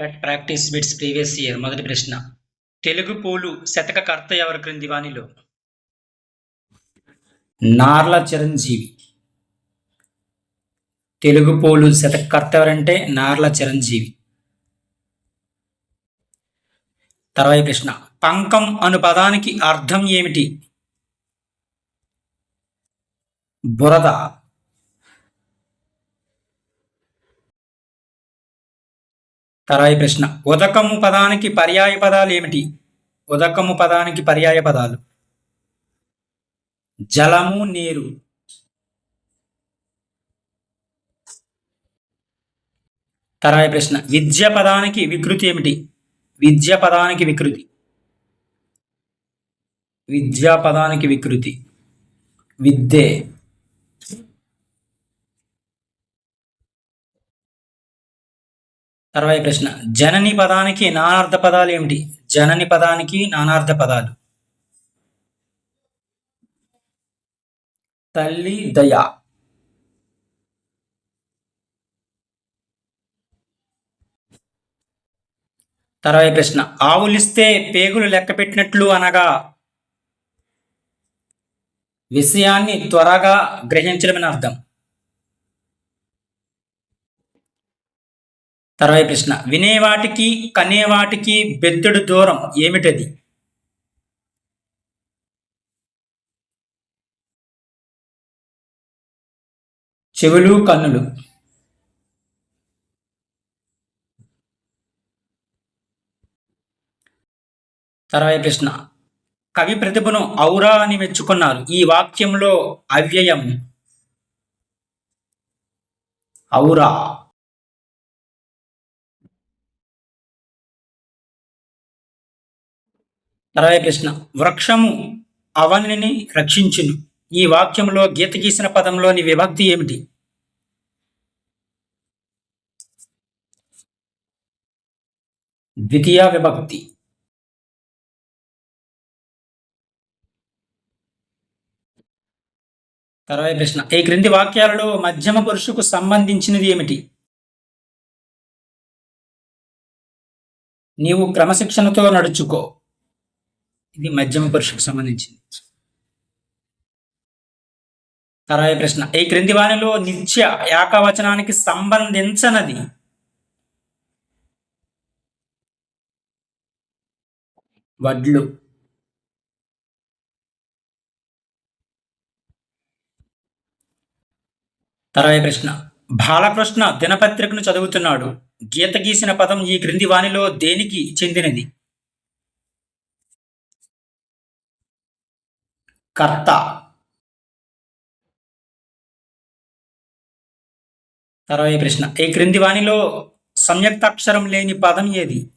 At practice bits previous year మొదటి ప్రశ్న. తెలుగు పోలు శతకకర్త ఎవరి క్రింది వాణిలో? నార్ల చిరంజీవి. తెలుగు పోలు శతకర్త ఎవరంటే నార్ల చిరంజీవి. తర్వాత ప్రశ్న. పంకం అను పదానికి అర్థం ఏమిటి? బురద. తరాయి ప్రశ్న. ఉదకము పదానికి పర్యాయ పదాలు ఏమిటి? ఉదకము పదానికి పర్యాయ పదాలు. జలము నీరు. తరాయి ప్రశ్న. విద్య పదానికి వికృతి ఏమిటి? విద్య పదానికి వికృతి. విద్యా పదానికి వికృతి. విద్యే. తర్వాయి ప్రశ్న. జనని పదానికి నానార్థ పదాలు ఏమిటి? జనని పదానికి నానార్థ పదాలు. తల్లి దయ. తర్వాయి ప్రశ్న. ఆవులిస్తే పేగులు లెక్క పెట్టినట్లు అనగా విషయాన్ని త్వరగా గ్రహించడమని అర్థం. తర్వాయి ప్రశ్న. వినేవాటికి కనేవాటికి బెత్తడు దూరం ఏమిటది? చెవులు కన్నులు. తర్వాయి ప్రశ్న. కవి ప్రతిభను ఔరా అని మెచ్చుకున్నారు. ఈ వాక్యంలో అవ్యయం. ఔరా. తర్వాయి ప్రశ్న వృక్షము అవనిని రక్షించును. ఈ వాక్యంలో గీత గీసిన పదంలోని విభక్తి ఏమిటి? ద్వితీయ విభక్తి. తర్వాత ప్రశ్న ఈ క్రింది వాక్యాలలో మధ్యమ పురుషుకు సంబంధించినది ఏమిటి? నీవు క్రమశిక్షణతో నడుచుకో. ఇది మధ్యమ పురుషుకు సంబంధించింది. తర్వాత ప్రశ్న. ఈ క్రింది వాణిలో నిత్య ఏకవచనానికి సంబంధించనది. వడ్లు. తర్వాత ప్రశ్న. బాలకృష్ణ దినపత్రికను చదువుతున్నాడు. గీత గీసిన పదం ఈ క్రింది వాణిలో దేనికి చెందినది? కర్త. తర్వాత ప్రశ్న. ఈ క్రింది వాణిలో సంయుక్తాక్షరం లేని పదం ఏది?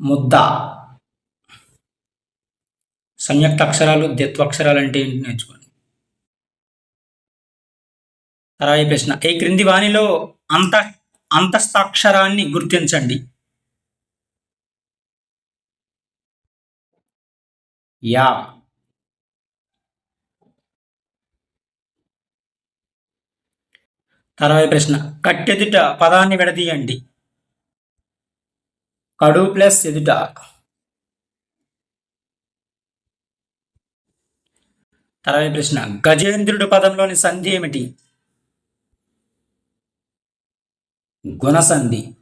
ముద్ద. సంయుక్త అక్షరాలు అంటే ఏంటి నేర్చుకోండి. తర్వాత ప్రశ్న. ఈ క్రింది వాణిలో అంత అంతస్తాక్షరాన్ని గుర్తించండి? యా. తర్వాత ప్రశ్న. కట్టెదుట పదాన్ని విడదీయండి. కడు ప్లస్ ఎదుట. తర్వాత ప్రశ్న. గజేంద్రుడు పదంలోని సంధి ఏమిటి? గుణసంధి.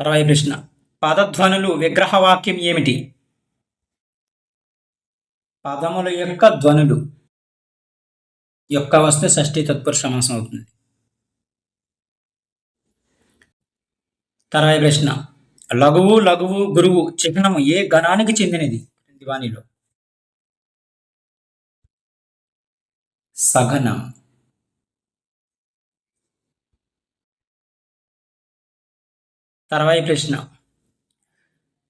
అరవై ప్రశ్న. పదధ్వనులు విగ్రహవాక్యం ఏమిటి? పదముల యొక్క ధ్వనులు యొక్క వస్తే షష్ఠీ తత్పురుష సమాసం అవుతుంది. తర్వాత ప్రశ్న. లఘువు లఘువు గురువు చిహ్నము ఏ గణానికి చెందినది? దివాణిలో సఘనం తర్వాయి ప్రశ్న.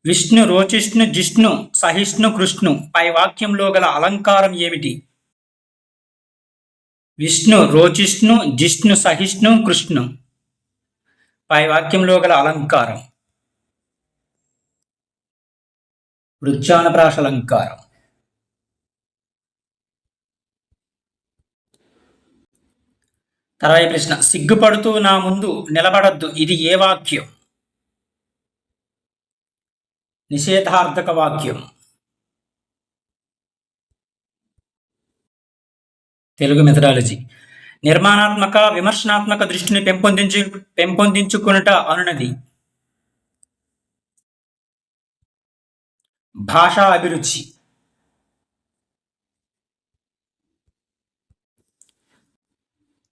విష్ణు రోచిష్ణు జిష్ణు సహిష్ణు కృష్ణు పై వాక్యంలో గల అలంకారం ఏమిటి? విష్ణు రోచిష్ణు జిష్ణు సహిష్ణు కృష్ణు పై వాక్యంలో గల అలంకారం. వృక్షానప్రాసలంకారం తర్వాత ప్రశ్న. సిగ్గుపడుతూ నా ముందు నిలబడద్దు. ఇది ఏ వాక్యం? నిషేధార్థక వాక్యం తెలుగు మెథడాలజీ. నిర్మాణాత్మక విమర్శనాత్మక దృష్టిని పెంపొందించు పెంపొందించుకునుట అనునది. భాషా అభిరుచి.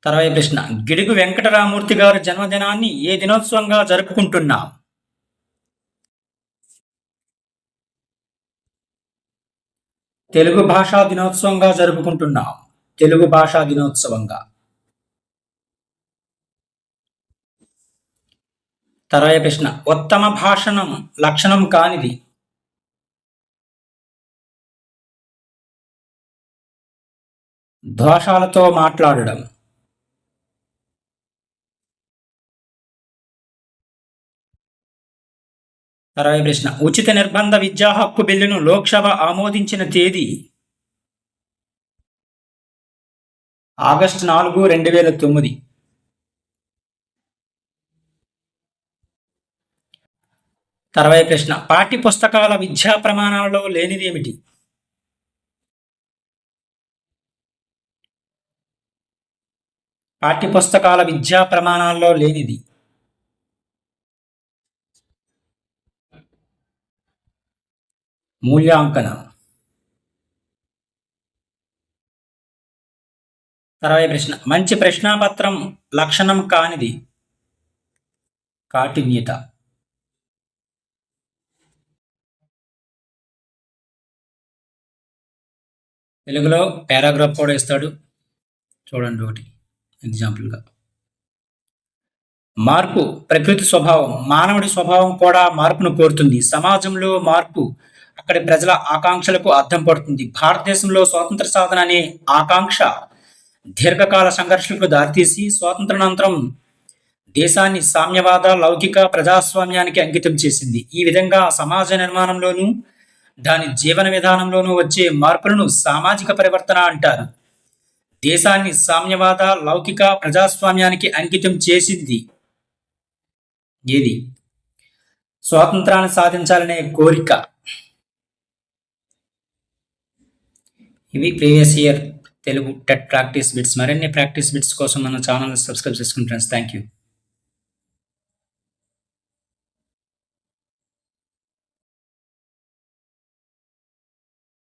తర్వాత ప్రశ్న. గిడుగు వెంకటరామూర్తి గారి జన్మదినాన్ని ఏ దినోత్సవంగా జరుపుకుంటున్నాం? తెలుగు భాషా దినోత్సవంగా జరుపుకుంటున్నాం. తెలుగు భాషా దినోత్సవంగా. తర్వాత ప్రశ్న ఉత్తమ భాషణం లక్షణం కానిది? దోషాలతో మాట్లాడడం. అరవై ప్రశ్న ఉచిత నిర్బంధ విద్యా హక్కు బిల్లును లోక్సభ ఆమోదించిన తేదీ ఆగస్టు నాలుగు రెండు వేల తొమ్మిది. తర్వాత ప్రశ్న పాఠ్య పుస్తకాల విద్యా ప్రమాణాలలో లేనిదేమిటి? పాఠ్య పుస్తకాల విద్యా ప్రమాణాల్లో లేనిది. మూల్యాంకనం. తర్వాత ప్రశ్న. మంచి ప్రశ్నాపత్రం లక్షణం కానిది? కాఠిన్యత తెలుగులో పారాగ్రాఫ్ కూడా ఇస్తాడు. చూడండి ఒకటి. ఎగ్జాంపుల్గా. మార్పు ప్రకృతి స్వభావం మానవుడి స్వభావం కూడా మార్పును కోరుతుంది. సమాజంలో మార్పు అక్కడి ప్రజల ఆకాంక్షలకు అర్థం పడుతుంది. భారతదేశంలో స్వాతంత్ర సాధన అనే ఆకాంక్ష దీర్ఘకాల సంఘర్షణకు దారితీసి స్వాతంత్రానంతరం దేశాన్ని సామ్యవాద లౌకిక ప్రజాస్వామ్యానికి అంకితం చేసింది. ఈ విధంగా సమాజ నిర్మాణంలోనూ దాని జీవన విధానంలోనూ వచ్చే మార్పులను సామాజిక పరివర్తన అంటారు. దేశాన్ని సామ్యవాద లౌకిక ప్రజాస్వామ్యానికి అంకితం చేసింది ఏది? స్వాతంత్రాన్ని సాధించాలనే కోరిక. ఇవి previous year Telugu TET practice bits. మరిన్ని ప్రాక్టీస్ బిట్స్ కోసం మన ఛానల్ సబ్స్క్రైబ్ చేసుకుని ఫ్రెండ్స్ థ్యాంక్ యూ